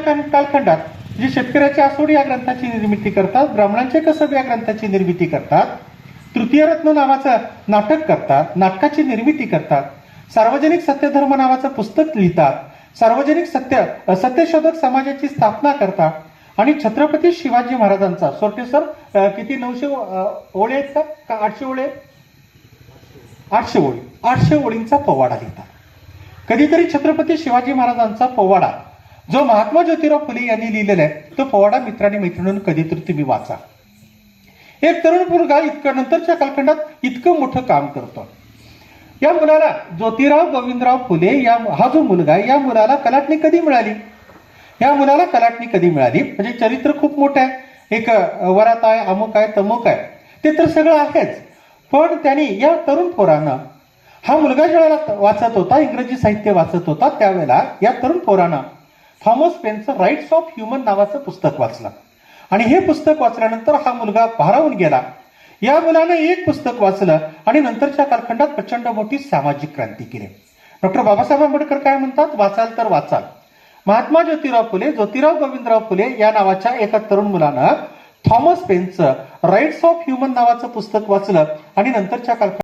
नंतरच्या कालखंडात जे शेतकऱ्याचे आसोड या ग्रंथाची निर्मिती करतात ब्राह्मणांचे कसब या ग्रंथाची निर्मिती करतात तृतीय रत्न नावाचं नाटक करतात नाटकाची निर्मिती करतात सार्वजनिक सत्यधर्म नावाचं पुस्तक लिहितात सार्वजनिक सत्य सत्यशोधक समाजाची स्थापना करतात आणि छत्रपती शिवाजी महाराजांचा सोटे सर किती नऊशे ओळे आहेत का? आठशे ओळे? आठशे ओळी. आठशे ओळींचा पोवाडा लिहितात. कधीतरी छत्रपती शिवाजी महाराजांचा पोवाडा जो महात्मा ज्योतिराव फुले यांनी लिहिलेला आहे तो पोवाडा मित्रांनी मैत्रिणींनी कधीतरी तुम्ही वाचा. एक तरुण मुलगा इतकं नंतरच्या कालखंडात इतकं मोठं काम करतो. या मुलाला ज्योतिराव गोविंदराव फुले या हा जो मुलगा आहे या मुलाला कलाटणी कधी मिळाली? या मुलाला कलाटणी कधी मिळाली? म्हणजे चरित्र खूप मोठं आहे. एक वरात आहे अमुक आहे तमुक आहे. ते तर सगळं आहेच. पण त्यांनी या तरुण पोरानं हा मुलगा ज्या वाचत होता इंग्रजी साहित्य वाचत होता त्यावेळेला या तरुण पोरानं थॉमस पेनचं राईट्स ऑफ ह्युमन नावाचं पुस्तक वाचलं. आणि हे पुस्तक वाचल्यानंतर हा मुलगा भारावून गेला. या मुलाने एक पुस्तक वाचलं आणि नंतरच्या कालखंडात प्रचंड मोठी सामाजिक क्रांती केली. डॉक्टर बाबासाहेब आंबेडकर काय म्हणतात? वाचाल तर वाचाल. महात्मा ज्योतिराव फुले ज्योतिराव गोविंदराव फुले या नावाच्या एका तरुण मुलानं थॉमस पेनचं राईट्स ऑफ ह्युमन नावाचं पुस्तक वाचलं आणि नंतरच्या कालखंडात